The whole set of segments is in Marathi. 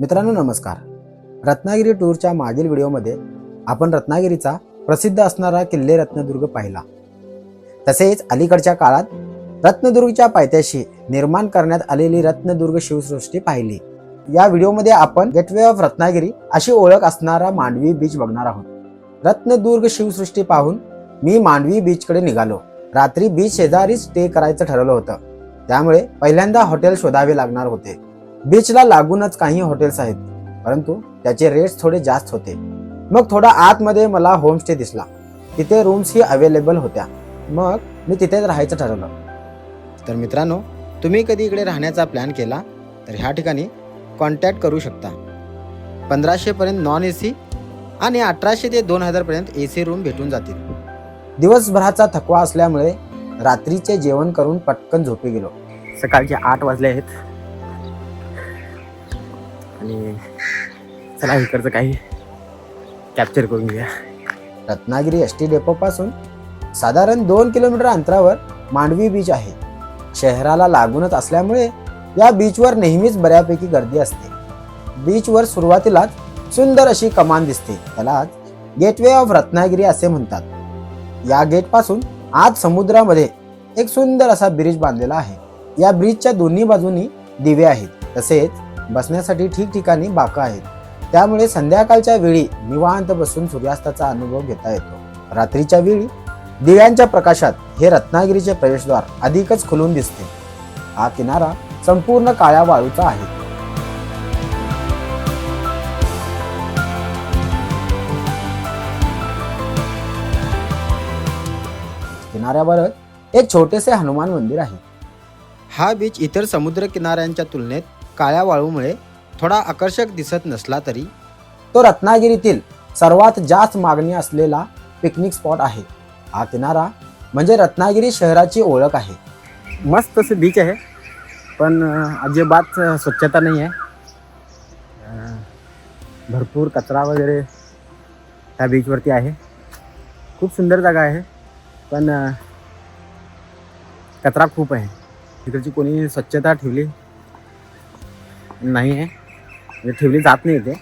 मित्रांनो नमस्कार. रत्नागिरी टूरच्या मागील व्हिडिओमध्ये आपण रत्नागिरीचा प्रसिद्ध असणारा किल्ले रत्नदुर्ग पाहिला. तसेच अलीकडच्या काळात रत्नदुर्गच्या पायथ्याशी निर्माण करण्यात आलेली रत्नदुर्ग शिवसृष्टी पाहिली. या व्हिडिओमध्ये आपण गेटवे ऑफ रत्नागिरी अशी ओळख असणारा मांडवी बीच बघणार आहोत. रत्नदुर्ग शिवसृष्टी पाहून मी मांडवी बीचकडे निघालो. रात्री बीच शेजारीच स्टे करायचं ठरवलं होतं. त्यामुळे पहिल्यांदा हॉटेल शोधावे लागणार होते. बीचला लागूनच काही हॉटेल्स आहेत परंतु त्याचे रेट्स थोडे जास्त होते. मग थोडा आतमध्ये मला होमस्टे दिसला. तिथे रूम्स ही अवेलेबल होत्या. मग मी तिथेच राहायचं ठरवलं. तर मित्रांनो तुम्ही कधी इकडे राहण्याचा प्लॅन केला? तर ह्या ठिकाणी कॉन्टॅक्ट करू शकता. पंधराशेपर्यंत नॉन ए सी आणि अठराशे ते दोन हजारपर्यंत ए सी रूम भेटून जातील. दिवसभराचा थकवा असल्यामुळे रात्रीचे जेवण करून पटकन झोपी गेलो. सकाळचे आठ वाजले आहेत. आणि चला इकडचं काही कॅप्चर करून घेऊया. रत्नागिरी एस टी डेपोपासून साधारण दोन किलोमीटर अंतरावर मांडवी बीच आहे. शहराला लागूनच असल्यामुळे या बीचवर नेहमीच बऱ्यापैकी गर्दी असते. बीचवर सुरुवातीलाच सुंदर अशी कमान दिसते. त्यालाच गेटवे ऑफ रत्नागिरी असे म्हणतात. या गेटपासून आज समुद्रामध्ये एक सुंदर असा ब्रिज बांधलेला आहे. या ब्रिजच्या दोन्ही बाजूनी दिवे आहेत. तसेच बसण्यासाठी ठिकठिकाणी बाका आहेत. त्यामुळे संध्याकाळच्या वेळी निवांत बसून सूर्यास्ताचा अनुभव घेता येतो. रात्रीच्या वेळी दिव्यांच्या प्रकाशात हे रत्नागिरीचे प्रवेशद्वार अधिकच खुलून दिसते. हा किनारा संपूर्ण काळ्या वाळूचा आहे. किनाऱ्यावरच एक छोटेसे हनुमान मंदिर आहे. हा बीच इतर समुद्र किनाऱ्यांच्या तुलनेत काळ्या वाळूमुळे थोडा आकर्षक दिसत नसला तरी तो रत्नागिरीतील सर्वात जास्त मागणी असलेला पिकनिक स्पॉट आहे. हा किनारा म्हणजे रत्नागिरी शहराची ओळख आहे. मस्त असं बीच आहे पण अजिबात स्वच्छता नाही आहे. भरपूर कचरा वगैरे त्या बीचवरती आहे. खूप सुंदर जागा आहे पण कचरा खूप आहे. तिकडची कोणी स्वच्छता ठेवली नाही आहे. म्हणजे ठेवली जात नाही इथे.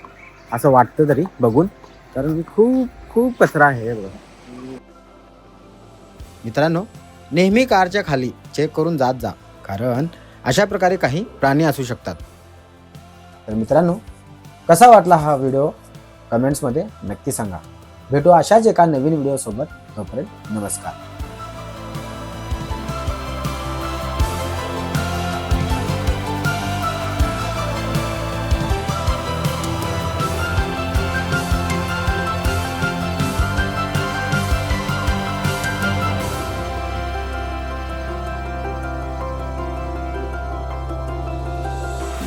असं वाटतं तरी बघून. कारण खूप खूप कचरा आहे हे बघा. मित्रांनो नेहमी कारच्या खाली चेक करून जात जा. कारण अशा प्रकारे काही प्राणी असू शकतात. तर मित्रांनो कसा वाटला हा व्हिडिओ कमेंट्समध्ये नक्की सांगा. भेटू अशाच एका नवीन व्हिडिओसोबत तोपर्यंत नमस्कार.